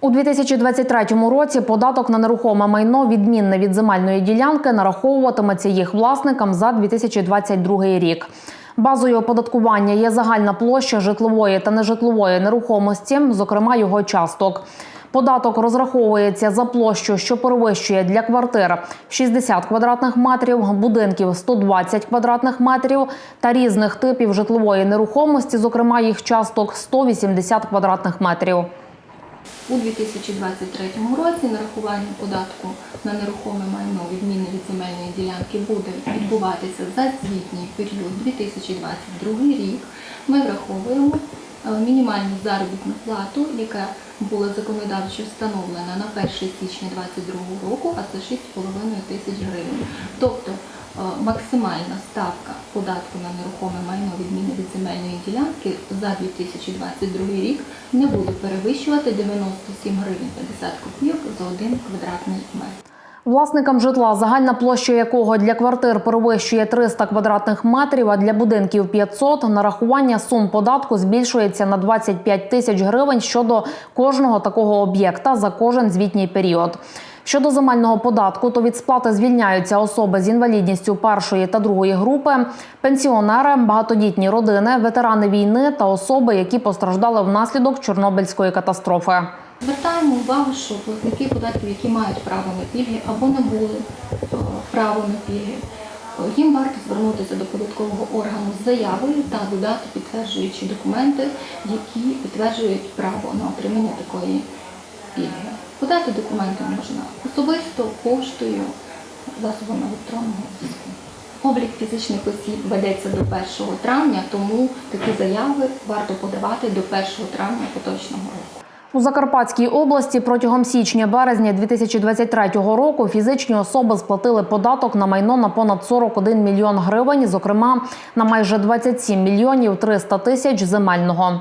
У 2023 році податок на нерухоме майно, відмінне від земельної ділянки, нараховуватиметься їх власникам за 2022 рік. Базою оподаткування є загальна площа житлової та нежитлової нерухомості, зокрема його часток. Податок розраховується за площу, що перевищує для квартир 60 квадратних метрів, будинків 120 квадратних метрів та різних типів житлової нерухомості, зокрема їх часток 180 квадратних метрів. У 2023 році нарахування податку на нерухоме майно відмінне від земельної ділянки буде відбуватися за звітній період 2022 рік. Ми враховуємо е, мінімальну заробітну плату, яка була законодавчо встановлена на 1 січня 2022 року, а це 6,5 тисяч гривень. Тобто максимальна ставка податку на нерухоме майно відмінне від земельної ділянки за 2022 рік не буде перевищувати 97 гривень 50 копійок за один квадратний метр. Власникам житла, загальна площа якого для квартир перевищує 300 квадратних метрів, а для будинків 500, нарахування сум податку збільшується на 25 тисяч гривень щодо кожного такого об'єкта за кожен звітній період. Щодо земельного податку, то від сплати звільняються особи з інвалідністю першої та другої групи, пенсіонери, багатодітні родини, ветерани війни та особи, які постраждали внаслідок Чорнобильської катастрофи. Звертаємо увагу, що платники податків, які мають право на пільги або не були е, право на пільги, е, їм варто звернутися до податкового органу з заявою та додати підтверджуючі документи, які підтверджують право на отримання такої пільги. Подати документи можна особисто, поштою, засобами електронного зв'язку. Облік фізичних осіб ведеться до 1 травня, тому такі заяви варто подавати до 1 травня поточного року. У Закарпатській області протягом січня-березня 2023 року фізичні особи сплатили податок на майно на понад 41 мільйон гривень, зокрема на майже 27 мільйонів 300 тисяч земельного.